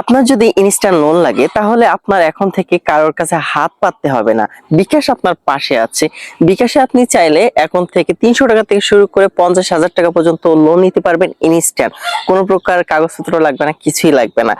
আপনার যদি instant loan লাগে, তাহলে আপনার এখন থেকে কারোর কাছে হাত পাততে হবে না। বিকাশ আপনার পাশে আছে। বিকাশে আপনি চাইলে এখন থেকে তিনশো টাকা থেকে শুরু করে পঞ্চাশ হাজার টাকা পর্যন্ত লোন নিতে পারবেন ইনস্ট্যান্ট কোনো প্রকার কাগজপত্র লাগবে না, কিছুই লাগবে না।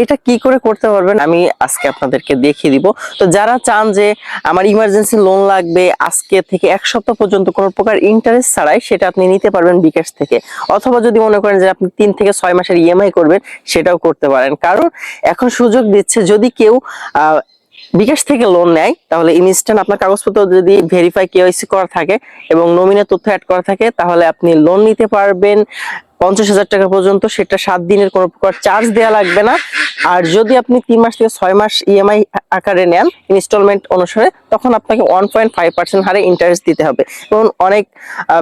এটা কি করে করতে পারবেন, আমি আজকে আপনাদেরকে দেখিয়ে দিব। তো যারা চান যে আমার ইমার্জেন্সি লোন লাগবে, আজকে থেকে এক সপ্তাহ পর্যন্ত কোনো প্রকার ইন্টারেস্ট ছাড়াই সেটা আপনি নিতে পারবেন বিকাশ থেকে। অথবা যদি মনে করেন যে আপনি তিন থেকে ছয় মাসের ইএমআই করবেন, সেটাও করতে পারেন। কারণ এখন সুযোগ দিচ্ছে যদি কেউ বিকাশ থেকে লোন নেয়, তাহলে ইনস্ট্যান্ট আপনার কাগজপত্র যদি ভেরিফাই কেওয়াইসি করা থাকে এবং নমিনের তথ্য অ্যাড করা থাকে, তাহলে আপনি লোন নিতে পারবেন। পঞ্চাশ হাজার টাকা পর্যন্ত সেটা সাত দিনের কোনো প্রকার চার্জ দেওয়া লাগবে না। আর যদি আপনি তিন মাস থেকে ছয় মাস ইএমআই আকারে নেন ইনস্টলমেন্ট অনুসারে, তখন আপনাকে ওয়ান পয়েন্ট ফাইভ পার্সেন্ট হারে ইন্টারেস্ট দিতে হবে। এবং অনেক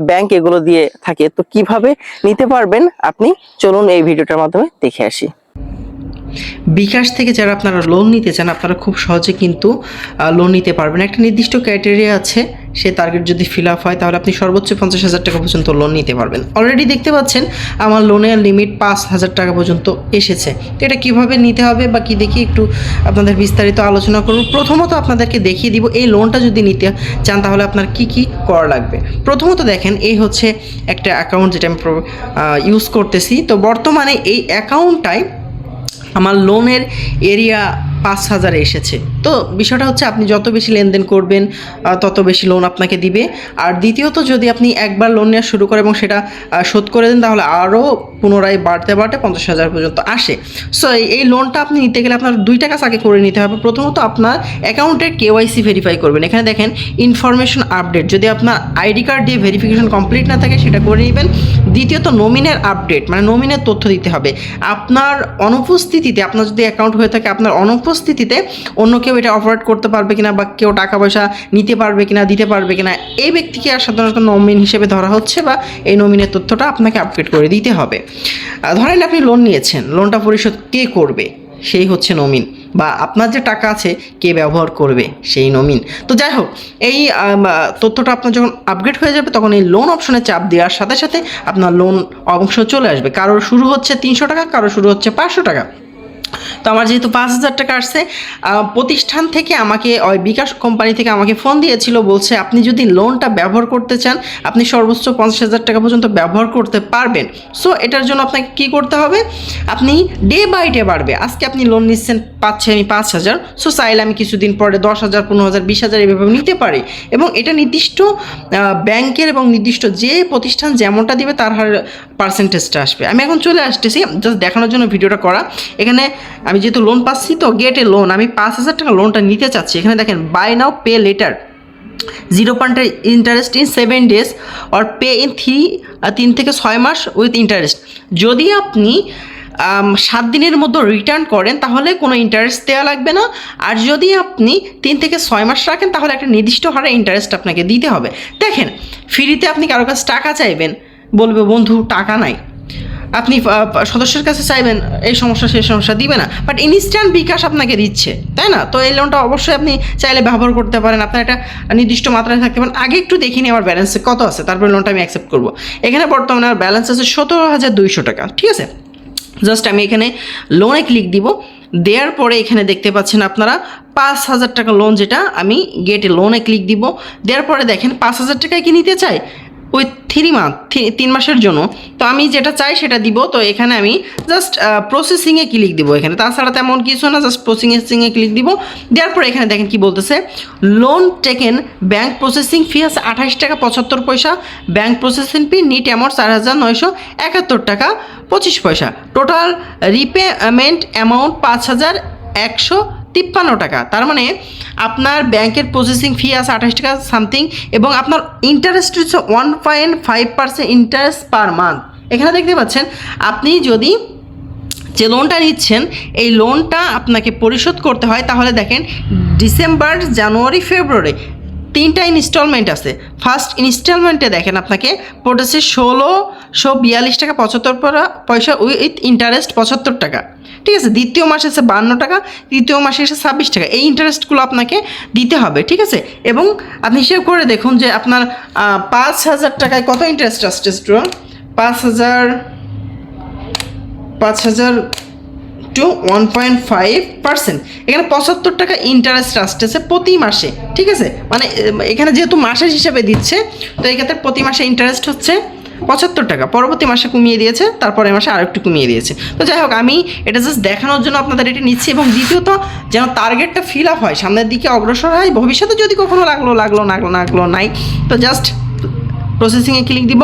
ব্যাংক এগুলো দিয়ে থাকে। তো কীভাবে নিতে পারবেন? আপনি চলুন এই ভিডিওটার মাধ্যমে দেখে আসি। বিকাশ থেকে যারা আপনারা লোন নিতে চান, আপনারা খুব সহজে কিন্তু লোন নিতে পারবেন। একটা নির্দিষ্ট ক্রাইটেরিয়া আছে, সে টার্গেট যদি ফিল আপ হয়, তাহলে আপনি সর্বোচ্চ পঞ্চাশ হাজার টাকা পর্যন্ত লোন নিতে পারবেন। অলরেডি দেখতে পাচ্ছেন, আমার লোনের লিমিট পাঁচ হাজার টাকা পর্যন্ত এসেছে। তো এটা কীভাবে নিতে হবে বা কী দেখি একটু আপনাদের বিস্তারিত আলোচনা করব। প্রথমত আপনাদেরকে দেখিয়ে দিব, এই লোনটা যদি নিতে চান, তাহলে আপনার কি কি করা লাগবে? প্রথমত দেখেন, এই হচ্ছে একটা অ্যাকাউন্ট যেটা আমি ইউজ করতেছি। তো বর্তমানে এই অ্যাকাউন্টটায় আমার লোনের এরিয়া পাঁচ হাজারে এসেছে। তো বিষয়টা হচ্ছে আপনি যত বেশি লেনদেন করবেন তত বেশি লোন আপনাকে দিবে। আর দ্বিতীয়ত যদি আপনি একবার লোন নেওয়া শুরু করেন এবং সেটা শোধ করে দেন, তাহলে আরও পুনরায় বাড়তে বাড়তে পঞ্চাশ হাজার পর্যন্ত আসে। সো এই লোনটা আপনি নিতে গেলে আপনার দুইটা কাজ আগে করে নিতে হবে। প্রথমত আপনার অ্যাকাউন্টের কেওয়াইসি ভেরিফাই করবেন। এখানে দেখেন ইনফরমেশন আপডেট যদি আপনার আইডি কার্ড দিয়ে ভেরিফিকেশন কমপ্লিট না থাকে, সেটা করে নেবেন। দ্বিতীয়ত নমিনের আপডেট মানে নমিনের তথ্য দিতে হবে। আপনার অনুপস্থিতিতে, আপনার যদি অ্যাকাউন্ট হয়ে থাকে, আপনার অনুপস্থিতিতে অন্য কেউ এটা অপারেট করতে পারবে কিনা বা কেউ টাকা পয়সা নিতে পারবে কিনা, দিতে পারবে কিনা, এই ব্যক্তিকে আর সাধারণত নমিন হিসেবে ধরা হচ্ছে বা এই নমিনের তথ্যটা আপনাকে আপডেট করে দিতে হবে। ধরেন আপনি লোন নিয়েছেন লোনটা পরিশোধ কে করবে? সেই হচ্ছে নমিন বা আপনার যে টাকা আছে কে ব্যবহার করবে? সেই নমিন তো যাই হোক, এই তথ্যটা আপনার যখন আপগ্রেড হয়ে যাবে তখন এই লোন অপশনে চাপ দেওয়ার সাথে সাথে আপনার লোন অংশ চলে আসবে। কারোর শুরু হচ্ছে তিনশো টাকা, কারোর শুরু হচ্ছে পাঁচশো টাকা। তো আমার যেহেতু পাঁচ হাজার টাকা আসছে প্রতিষ্ঠান থেকে আমাকে, ওই বিকাশ কোম্পানি থেকে আমাকে ফোন দিয়েছিল, বলছে আপনি যদি লোনটা ব্যবহার করতে চান, আপনি সর্বোচ্চ পঞ্চাশ হাজার টাকা পর্যন্ত ব্যবহার করতে পারবেন। সো এটার জন্য আপনাকে কী করতে হবে? আপনি ডে বাই ডে বাড়বে। আজকে আপনি লোন নিচ্ছেন, পাচ্ছি আমি পাঁচ হাজার। সো চাইলে আমি কিছুদিন পরে দশ হাজার, পনেরো হাজার, বিশ হাজার এভাবে নিতে পারি। এবং এটা নির্দিষ্ট ব্যাংকের এবং নির্দিষ্ট যে প্রতিষ্ঠান যেমনটা দিবে, তার হার পার্সেন্টেজটা আসবে। আমি এখন চলে আসতেছি জাস্ট দেখানোর জন্য ভিডিওটা করা। এখানে আমি যেহেতু লোন পাচ্ছি তো গেটে লোন আমি পাঁচ হাজার টাকা লোনটা নিতে চাচ্ছি। এখানে দেখেন buy now pay later zero point interest in seven days or pay in three তিন থেকে ছয় মাস উইথ ইন্টারেস্ট যদি আপনি সাত দিনের মধ্যে রিটার্ন করেন, তাহলে কোনো ইন্টারেস্ট দেওয়া লাগবে না। আর যদি আপনি তিন থেকে ছয় মাস রাখেন, তাহলে একটা নির্দিষ্ট হারে ইন্টারেস্ট আপনাকে দিতে হবে। দেখেন ফ্রিতে আপনি কারও কাছে টাকা চাইবেন, বলবে, বন্ধু, টাকা নাই। আপনি সদস্যের কাছে চাইবেন, এই সমস্যা, সেই সমস্যা দিবে না। বাট ইনস্ট্যান্ট বিকাশ আপনাকে দিচ্ছে, তাই না? তো এই লোনটা অবশ্যই আপনি চাইলে ব্যবহার করতে পারেন। আপনার একটা নির্দিষ্ট মাত্রায় থাকতে পারেন। আগে একটু দেখে নিই আমার ব্যালেন্সে কত আছে, তারপরে লোনটা আমি অ্যাকসেপ্ট করব। এখানে বর্তমানে আমার ব্যালেন্স আছে সতেরো হাজার দুইশো টাকা, ঠিক আছে? জাস্ট আমি এখানে লোনে ক্লিক দিব। দেওয়ার পরে এখানে দেখতে পাচ্ছেন আপনারা পাঁচ হাজার টাকা লোন যেটা আমি গেটে লোনে ক্লিক দিব। দেওয়ার পরে দেখেন পাঁচ হাজার টাকায় কি নিতে চাই ওই থ্রি মান্থ তিন মাসের জন্য। তো আমি যেটা চাই সেটা দিব। তো এখানে আমি জাস্ট প্রসেসিংয়ে ক্লিক দিব এখানে। তাছাড়া তেমন কিছু না জাস্ট প্রসেসিংয়ে ক্লিক দিব। দেওয়ার পরে এখানে দেখেন কি বলতেছে loan taken bank processing fee আছে আঠাশ টাকা পঁচাত্তর পয়সা। Bank processing fee net amount চার হাজার নয়শো একাত্তর টাকা পঁচিশ পয়সা। টোটাল রিপেমেন্ট অ্যামাউন্ট পাঁচ হাজার একশো তিপ্পান্ন টাকা। তার মানে আপনার ব্যাংকের প্রসেসিং ফি আছে আঠাশ টাকা সামথিং এবং আপনার ইন্টারেস্ট হচ্ছে one point five percent interest per month এখানে দেখতে পাচ্ছেন, আপনি যদি যে লোনটা নিচ্ছেন, এই লোনটা আপনাকে পরিশোধ করতে হয়, তাহলে দেখেন ডিসেম্বর জানুয়ারি ফেব্রুয়ারি তিনটা ইনস্টলমেন্ট আছে। ফার্স্ট ইনস্টলমেন্টে দেখেন আপনাকে, পড়েছে ষোলোশো বিয়াল্লিশ টাকা পঁচাত্তর পয়সা উইথ ইন্টারেস্ট পঁচাত্তর টাকা। ঠিক আছে? দ্বিতীয় মাসে এসে বান্ন টাকা, তৃতীয় মাসে এসে ছাব্বিশ টাকা। এই ইন্টারেস্টগুলো আপনাকে দিতে হবে, ঠিক আছে? এবং আপনি হিসেব করে দেখুন যে আপনার পাঁচ হাজার টাকায় কত ইন্টারেস্ট আসছে স্টুডেন্ট পাঁচ হাজার পাঁচ হাজার to one point five percent এখানে পঁচাত্তর টাকা ইন্টারেস্ট আসতেছে প্রতি মাসে, ঠিক আছে? মানে এখানে যেহেতু মাসের হিসেবে দিচ্ছে, তো এক্ষেত্রে প্রতি মাসে ইন্টারেস্ট হচ্ছে পঁচাত্তর টাকা। পরবর্তী মাসে কমিয়ে দিয়েছে তারপরে মাসে আরেকটু কমিয়ে দিয়েছে। তো যাই হোক, আমি এটা জাস্ট দেখানোর জন্য আপনাদের এটা নিচ্ছি এবং দ্বিতীয়ত, যেন টার্গেটটা ফিল আপ হয়, সামনের দিকে অগ্রসর হয়। ভবিষ্যতে যদি কখনো লাগল লাগল লাগল লাগল নাই, তো জাস্ট প্রসেসিংয়ে ক্লিক দিব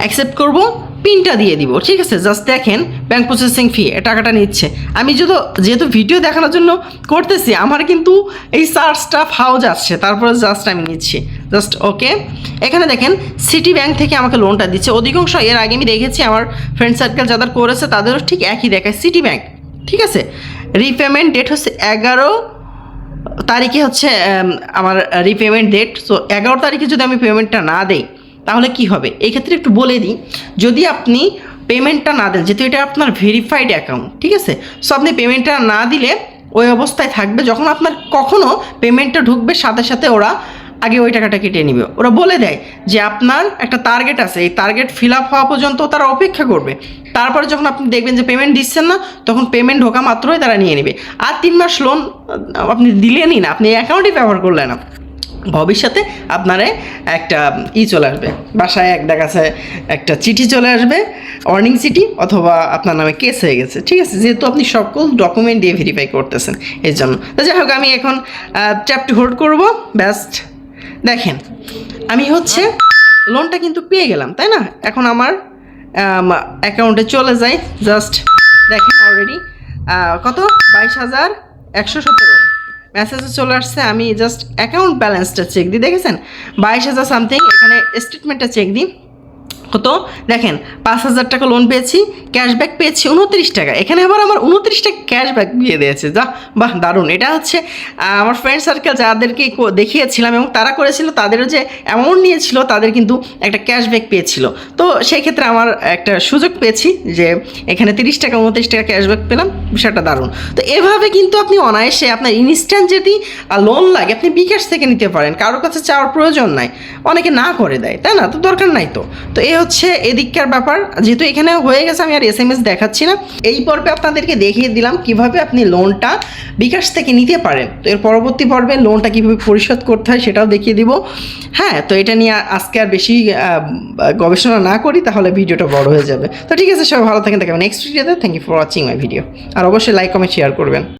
অ্যাকসেপ্ট করব। পিনটা দিয়ে দিব, ঠিক আছে? জাস্ট দেখেন ব্যাংক প্রসেসিং ফি টাকাটা নিচ্ছে। আমি যদি যেহেতু ভিডিও দেখানোর জন্য করতেছি, আমার কিন্তু এই সার্চটা ফাউজ আসছে তারপরে জাস্ট আমি নিচ্ছি। জাস্ট ওকে এখানে দেখেন সিটি ব্যাংক থেকে আমাকে লোনটা দিচ্ছে। অধিকাংশ, এর আগে আমি দেখেছি, আমার ফ্রেন্ড সার্কেল যাদের করেছে, তাদেরও ঠিক একই দেখায় সিটি ব্যাংক ঠিক আছে? রিপেমেন্ট ডেট হচ্ছে এগারো তারিখে হচ্ছে আমার রিপেমেন্ট ডেট সো এগারো তারিখে যদি আমি পেমেন্টটা না দেই তাহলে কি হবে? এই ক্ষেত্রে একটু বলে দিই, যদি আপনি পেমেন্টটা না দেন, যেহেতু এটা আপনার ভেরিফাইড অ্যাকাউন্ট ঠিক আছে? সো আপনি পেমেন্টটা না দিলে ওই অবস্থায় থাকবে যখন আপনার কখনও পেমেন্টটা ঢুকবে, সাথে সাথে ওরা আগে ওই টাকাটা কেটে নেবে। ওরা বলে দেয় যে আপনার একটা টার্গেট আছে, এই টার্গেট ফিল আপ হওয়া পর্যন্ত তারা অপেক্ষা করবে। তারপরে যখন আপনি দেখবেন যে পেমেন্ট দিচ্ছেন না, তখন পেমেন্ট ঢোকা মাত্রই তারা নিয়ে নেবে। আর তিন মাস লোন আপনি দিলেনই না, আপনি অ্যাকাউন্টই ব্যবহার করলেন না। ভবিষ্যতে আপনারে একটা ই চলে আসবে। বাসায় এক দেখাচ্ছে একটা চিঠি চলে আসবে ওয়ার্নিং চিঠি অথবা আপনার নামে কেস হয়ে গেছে। ঠিক আছে, যেহেতু আপনি সকল ডকুমেন্ট দিয়ে ভেরিফাই করতেছেন এর জন্য। তো যাই হোক, আমি এখন চ্যাপটি হোল্ড করব ব্যাস্ট দেখেন, আমি হচ্ছে লোনটা কিন্তু পেয়ে গেলাম, তাই না? এখন আমার অ্যাকাউন্টে চলে যাই জাস্ট দেখেন অলরেডি কত? বাইশ হাজার একশো সতেরো। মেসেজে চলে আসছে, আমি জাস্ট অ্যাকাউন্ট ব্যালেন্সটা চেক দিই, দেখেছেন? বাইশ হাজার সামথিং এখানে স্টেটমেন্টটা চেক দিই। কত? দেখেন, পাঁচ হাজার টাকা লোন পেয়েছি ক্যাশব্যাক পেয়েছি উনত্রিশ টাকা। এখানে আবার আমার উনত্রিশ টাকা ক্যাশব্যাক দিয়ে দিয়েছে। যা, বাহ, দারুণ। এটা হচ্ছে আমার ফ্রেন্ড সার্কেল যাদেরকে দেখিয়েছিলাম এবং তারা করেছিল, তাদেরও যে অ্যামাউন্ট নিয়েছিল, তাদের কিন্তু একটা ক্যাশব্যাক পেয়েছিল। তো সেই ক্ষেত্রে আমার একটা সুযোগ পেয়েছি যে, এখানে তিরিশ টাকা, উনত্রিশ টাকা ক্যাশব্যাক পেলাম। বিষয়টা দারুণ। তো এভাবে কিন্তু আপনি অনায়াসে আপনার ইনস্ট্যান্ট যদি লোন লাগে, আপনি বিকাশ থেকে নিতে পারেন। কারোর কাছে চাওয়ার প্রয়োজন নাই। অনেকে না করে দেয়, তাই না? তো দরকার নাই তো। তো এই হচ্ছে এদিককার ব্যাপার। যেহেতু এখানে হয়ে গেছে, আমি আর এস এম এস দেখাচ্ছি না। এই পর্বে আপনাদেরকে দেখিয়ে দিলাম কীভাবে আপনি লোনটা বিকাশ থেকে নিতে পারেন। তো এর পরবর্তী পর্বে লোনটা কীভাবে পরিশোধ করতে হয় সেটাও দেখিয়ে দিব। হ্যাঁ তো এটা নিয়ে আজকে আর বেশি গবেষণা না করি, তাহলে ভিডিওটা বড় হয়ে যাবে। তো ঠিক আছে, সবাই ভালো থাকেন দেখাবেন নেক্সট ভিডিওতে thank you for watching my video আর অবশ্যই লাইক কমেন্ট শেয়ার করবেন।